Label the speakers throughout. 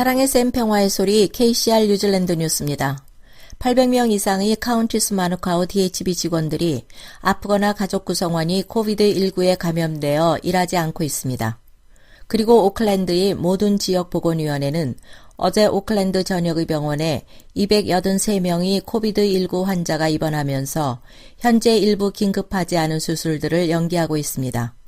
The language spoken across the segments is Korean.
Speaker 1: 사랑의 샘 평화의 소리 KCR 뉴질랜드 뉴스입니다. 800명 이상의 카운티스 마누카우 DHB 직원들이 아프거나 가족 구성원이 코비드19에 감염되어 일하지 않고 있습니다. 그리고 오클랜드의 모든 지역 보건위원회는 어제 오클랜드 전역의 병원에 283명이 코비드19 환자가 입원하면서 현재 일부 긴급하지 않은 수술들을 연기하고 있습니다.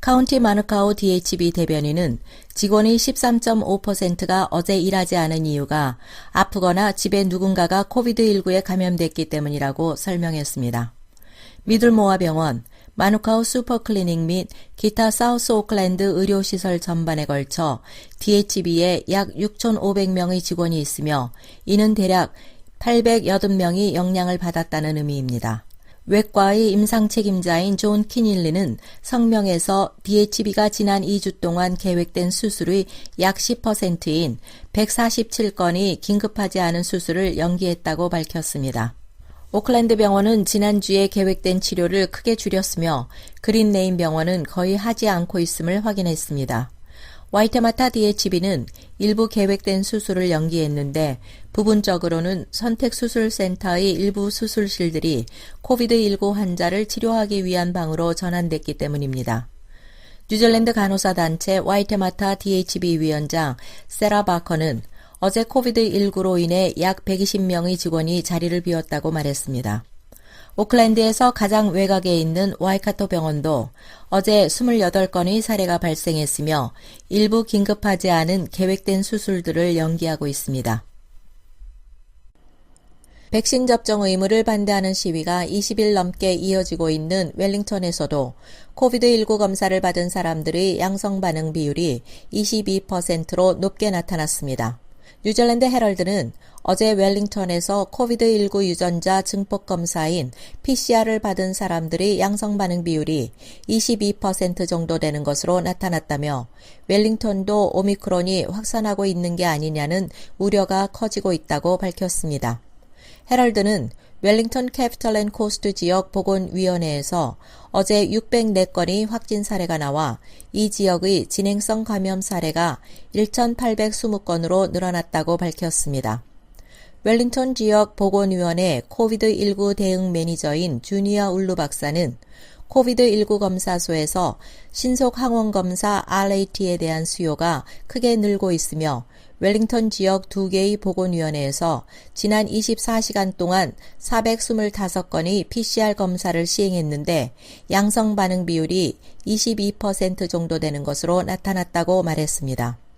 Speaker 1: 카운티 마누카우 DHB 대변인은 직원의 13.5%가 어제 일하지 않은 이유가 아프거나 집에 누군가가 코비드19에 감염됐기 때문이라고 설명했습니다. 미들모아 병원, 마누카우 슈퍼클리닉 및 기타 사우스 오클랜드 의료시설 전반에 걸쳐 DHB에 약 6,500명의 직원이 있으며 이는 대략 880명이 영향을 받았다는 의미입니다. 외과의 임상 책임자인 존 키닐리는 성명에서 DHB가 지난 2주 동안 계획된 수술의 약 10%인 147건이 긴급하지 않은 수술을 연기했다고 밝혔습니다. 오클랜드 병원은 지난주에 계획된 치료를 크게 줄였으며 그린네임 병원은 거의 하지 않고 있음을 확인했습니다. 와이테마타 DHB는 일부 계획된 수술을 연기했는데 부분적으로는 선택수술센터의 일부 수술실들이 코비드19 환자를 치료하기 위한 방으로 전환됐기 때문입니다. 뉴질랜드 간호사 단체 와이테마타 DHB 위원장 세라 바커는 어제 코비드19로 인해 약 120명의 직원이 자리를 비웠다고 말했습니다. 오클랜드에서 가장 외곽에 있는 와이카토 병원도 어제 28건의 사례가 발생했으며 일부 긴급하지 않은 계획된 수술들을 연기하고 있습니다. 백신 접종 의무를 반대하는 시위가 20일 넘게 이어지고 있는 웰링턴에서도 코비드19 검사를 받은 사람들의 양성 반응 비율이 22%로 높게 나타났습니다. 뉴질랜드 헤럴드는 어제 웰링턴에서 코비드19 유전자 증폭 검사인 PCR을 받은 사람들의 양성 반응 비율이 22% 정도 되는 것으로 나타났다며 웰링턴도 오미크론이 확산하고 있는 게 아니냐는 우려가 커지고 있다고 밝혔습니다. 헤럴드는 웰링턴 캐피털 앤 코스트 지역 보건위원회에서 어제 604건의 확진 사례가 나와 이 지역의 진행성 감염 사례가 1,820건으로 늘어났다고 밝혔습니다. 웰링턴 지역 보건위원회 코비드19 대응 매니저인 주니아 울루 박사는 코비드19 검사소에서 신속 항원 검사 RAT에 대한 수요가 크게 늘고 있으며 웰링턴 지역 두 개의 보건위원회에서 지난 24시간 동안 425건의 PCR 검사를 시행했는데 양성 반응 비율이 22% 정도 되는 것으로 나타났다고 말했습니다.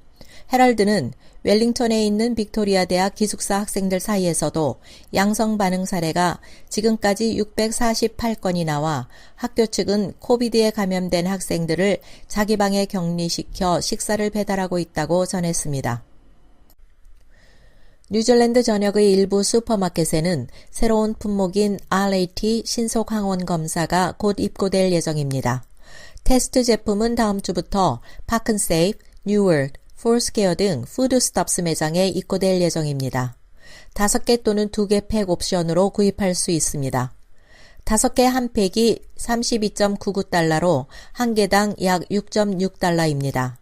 Speaker 1: 헤럴드는 웰링턴에 있는 빅토리아 대학 기숙사 학생들 사이에서도 양성 반응 사례가 지금까지 648건이 나와 학교 측은 코비드에 감염된 학생들을 자기 방에 격리시켜 식사를 배달하고 있다고 전했습니다. 뉴질랜드 전역의 일부 슈퍼마켓에는 새로운 품목인 RAT 신속 항원 검사가 곧 입고될 예정입니다. 테스트 제품은 다음 주부터 파큰세이프, 뉴월드, 폴스케어 등 푸드스톱스 매장에 입고될 예정입니다. 5개 또는 2개 팩 옵션으로 구입할 수 있습니다. 5개 한 팩이 32.99달러로 한 개당 약 6.6달러입니다.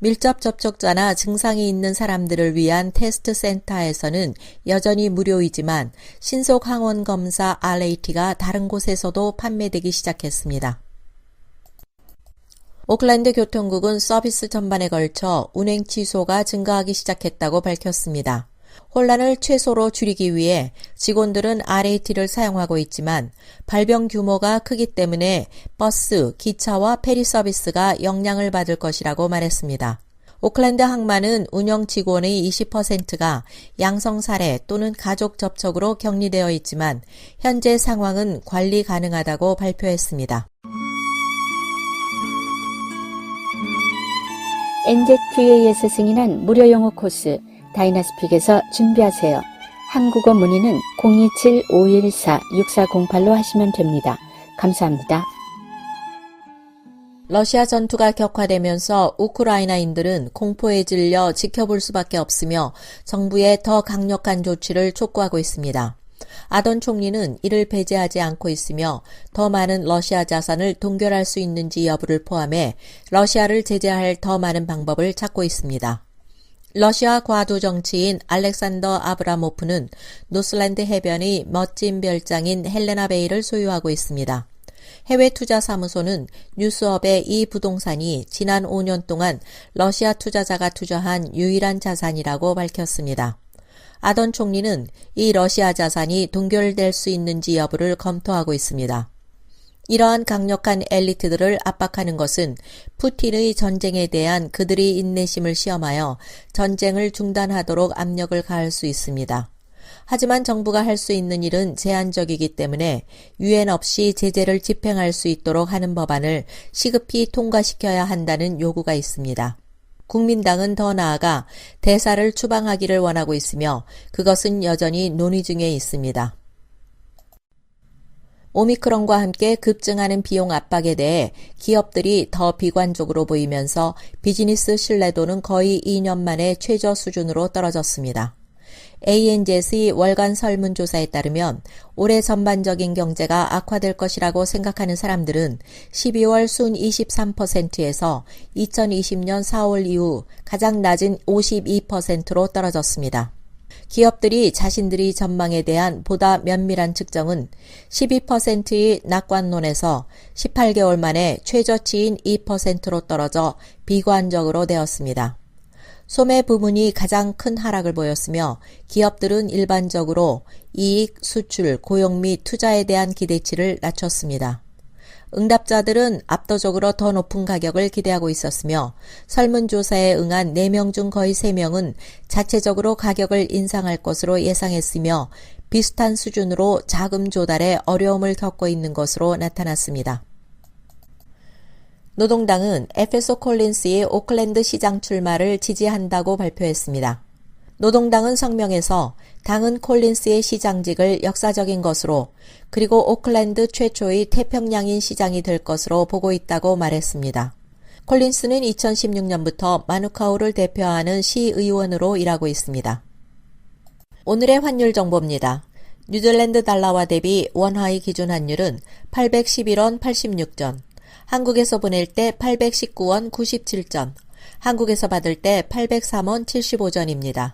Speaker 1: 밀접 접촉자나 증상이 있는 사람들을 위한 테스트 센터에서는 여전히 무료이지만 신속 항원 검사 RAT가 다른 곳에서도 판매되기 시작했습니다. 오클랜드 교통국은 서비스 전반에 걸쳐 운행 취소가 증가하기 시작했다고 밝혔습니다. 혼란을 최소로 줄이기 위해 직원들은 RAT를 사용하고 있지만 발병 규모가 크기 때문에 버스, 기차와 페리 서비스가 영향을 받을 것이라고 말했습니다. 오클랜드 항만은 운영 직원의 20%가 양성 사례 또는 가족 접촉으로 격리되어 있지만 현재 상황은 관리 가능하다고 발표했습니다.
Speaker 2: NZVA에서 승인한 무료 영어 코스 다이나스픽에서 준비하세요. 한국어 문의는 027-514-6408로 하시면 됩니다. 감사합니다.
Speaker 1: 러시아 전투가 격화되면서 우크라이나인들은 공포에 질려 지켜볼 수밖에 없으며 정부의 더 강력한 조치를 촉구하고 있습니다. 아던 총리는 이를 배제하지 않고 있으며 더 많은 러시아 자산을 동결할 수 있는지 여부를 포함해 러시아를 제재할 더 많은 방법을 찾고 있습니다. 러시아 과도 정치인 알렉산더 아브라모프는 노슬랜드 해변의 멋진 별장인 헬레나 베이를 소유하고 있습니다. 해외 투자 사무소는 뉴스업의 이 부동산이 지난 5년 동안 러시아 투자자가 투자한 유일한 자산이라고 밝혔습니다. 아던 총리는 이 러시아 자산이 동결될 수 있는지 여부를 검토하고 있습니다. 이러한 강력한 엘리트들을 압박하는 것은 푸틴의 전쟁에 대한 그들의 인내심을 시험하여 전쟁을 중단하도록 압력을 가할 수 있습니다. 하지만 정부가 할 수 있는 일은 제한적이기 때문에 유엔 없이 제재를 집행할 수 있도록 하는 법안을 시급히 통과시켜야 한다는 요구가 있습니다. 국민당은 더 나아가 대사를 추방하기를 원하고 있으며 그것은 여전히 논의 중에 있습니다. 오미크론과 함께 급증하는 비용 압박에 대해 기업들이 더 비관적으로 보이면서 비즈니스 신뢰도는 거의 2년 만에 최저 수준으로 떨어졌습니다. ANZ의 월간 설문조사에 따르면 올해 전반적인 경제가 악화될 것이라고 생각하는 사람들은 12월 순 23%에서 2020년 4월 이후 가장 낮은 52%로 떨어졌습니다. 기업들이 자신들이 전망에 대한 보다 면밀한 측정은 12%의 낙관론에서 18개월 만에 최저치인 2%로 떨어져 비관적으로 되었습니다. 소매 부문이 가장 큰 하락을 보였으며 기업들은 일반적으로 이익, 수출, 고용 및 투자에 대한 기대치를 낮췄습니다. 응답자들은 압도적으로 더 높은 가격을 기대하고 있었으며 설문조사에 응한 4명 중 거의 3명은 자체적으로 가격을 인상할 것으로 예상했으며 비슷한 수준으로 자금 조달에 어려움을 겪고 있는 것으로 나타났습니다. 노동당은 에페소 콜린스의 오클랜드 시장 출마를 지지한다고 발표했습니다. 노동당은 성명에서 당은 콜린스의 시장직을 역사적인 것으로 그리고 오클랜드 최초의 태평양인 시장이 될 것으로 보고 있다고 말했습니다. 콜린스는 2016년부터 마누카우를 대표하는 시의원으로 일하고 있습니다. 오늘의 환율 정보입니다. 뉴질랜드 달러와 대비 원화의 기준 환율은 811원 86전, 한국에서 보낼 때 819원 97전, 한국에서 받을 때 803원 75전입니다.